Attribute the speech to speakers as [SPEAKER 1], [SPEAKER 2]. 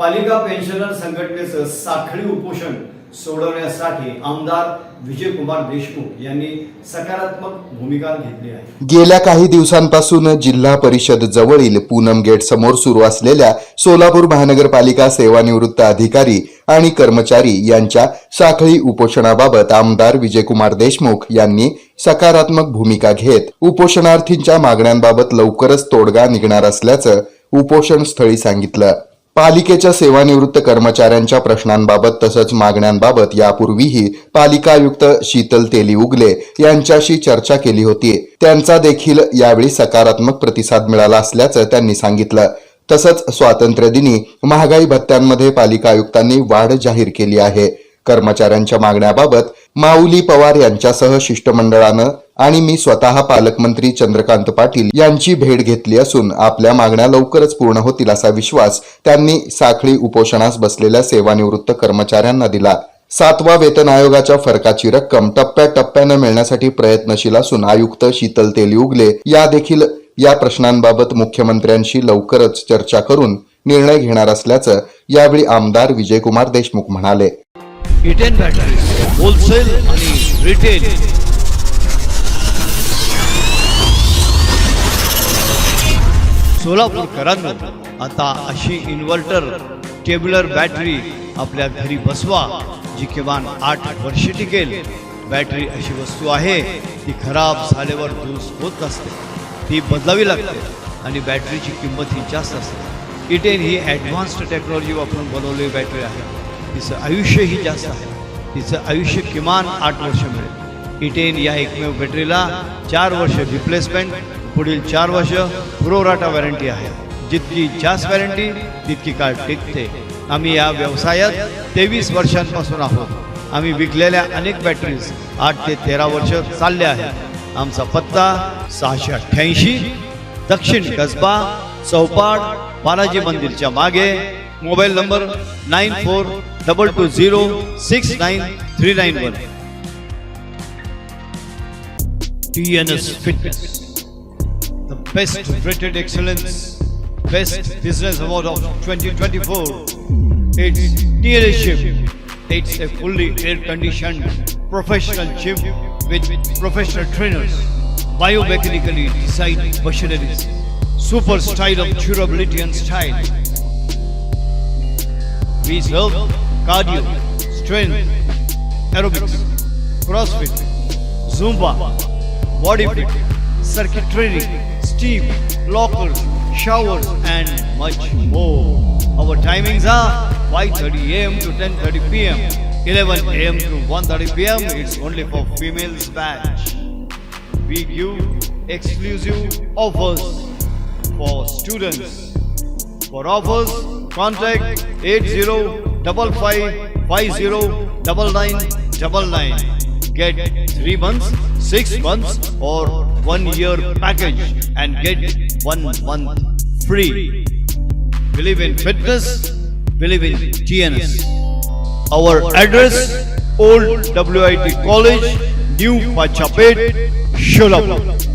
[SPEAKER 1] पालिका पेन्शनर संघटनेचं साखळी उपोषण सोडवण्यासाठी आमदार विजयकुमार देशमुख यांनी सकारात्मक भूमिका घेतली आहे.
[SPEAKER 2] गेल्या काही दिवसांपासून जिल्हा परिषद जवळील पूनम गेट समोर सुरू असलेल्या सोलापूर महानगरपालिका सेवानिवृत्त अधिकारी आणि कर्मचारी यांच्या साखळी उपोषणाबाबत आमदार विजयकुमार देशमुख यांनी सकारात्मक भूमिका घेत उपोषणार्थींच्या मागण्यांबाबत लवकरच तोडगा निघणार असल्याचं उपोषण स्थळी सांगितलं. पालिकेच्या सेवानिवृत्त कर्मचाऱ्यांच्या प्रश्नांबाबत तसंच मागण्यांबाबत यापूर्वीही पालिका आयुक्त शीतल तेली उगले यांच्याशी चर्चा केली होती. त्यांचा देखील यावेळी सकारात्मक प्रतिसाद मिळाला असल्याचं त्यांनी सांगितलं. तसंच स्वातंत्र्यदिनी महागाई भत्त्यांमध्ये पालिका आयुक्तांनी वाढ जाहीर केली आहे. कर्मचाऱ्यांच्या मागण्याबाबत माऊली पवार यांच्यासह शिष्टमंडळानं आणि मी स्वतः पालकमंत्री चंद्रकांत पाटील यांची भेट घेतली असून आपल्या मागण्या लवकरच पूर्ण होतील असा विश्वास त्यांनी साखळी उपोषणास बसलेल्या सेवानिवृत्त कर्मचाऱ्यांना दिला. सातवा वेतन आयोगाच्या फरकाची रक्कम टप्प्याटप्प्यानं मिळण्यासाठी प्रयत्नशील असून आयुक्त शीतल तेली उगले या देखील या प्रश्नांबाबत मुख्यमंत्र्यांशी लवकरच चर्चा करून निर्णय घेणार असल्याचं यावेळी आमदार विजयकुमार देशमुख म्हणाले.
[SPEAKER 3] सोलापूरकरांनो आता अशी इन्व्हर्टर टेब्युलर बॅटरी आपल्या घरी बसवा जी किमान आठ वर्ष टिकेल. बॅटरी अशी वस्तू आहे ती खराब झाल्यावर दुरुस्त होत नसते ती बदलावी लागते आणि बॅटरीची किंमत ही जास्त असते. E इटेन ही ॲडव्हान्स्ड टेक्नॉलॉजी वापरून बनवलेली बॅटरी आहे. तिचं आयुष्यही जास्त आहे. तिचं आयुष्य किमान आठ वर्ष मिळेल. E इटेन या एकमेव बॅटरीला चार वर्ष रिप्लेसमेंट पुढील चार वर्ष पुरवराटा वॉरंटी आहे. जितकी जास्त वॉरंटी तितकी काळ टिकते. आम्ही या व्यवसायात तेवीस वर्षांपासून आहोत. आम्ही विकलेल्या अनेक बॅटरीज आठ ते तेरा वर्ष चालल्या आहेत. आमचा पत्ता सहाशे अठ्ठ्याऐंशी दक्षिण कसबा चौपाड बालाजी मंदिरच्या मागे. Mobile number nine four double two zero six nine three nine one. T N S fitness best rated excellence, best business award of 2024. It's dealership. It's a fully air-conditioned professional gym with professional trainers, biomechanically designed machineries, super style of durability and style. We serve cardio, strength, aerobics, CrossFit, Zumba, body fit, circuit training, steam, lockers, showers, and much more. Our timings are 5:30 a.m. to 10:30 p.m. 11 a.m. to 1:30 p.m. It's only for females batch. We give exclusive offers for students. For offers, contact 8055509999. Get 3 months, 6 months or 1 year package and get 1 month free. Believe in fitness, believe in TNS. Our address Old WIT College, New Pachapet, Sholapur.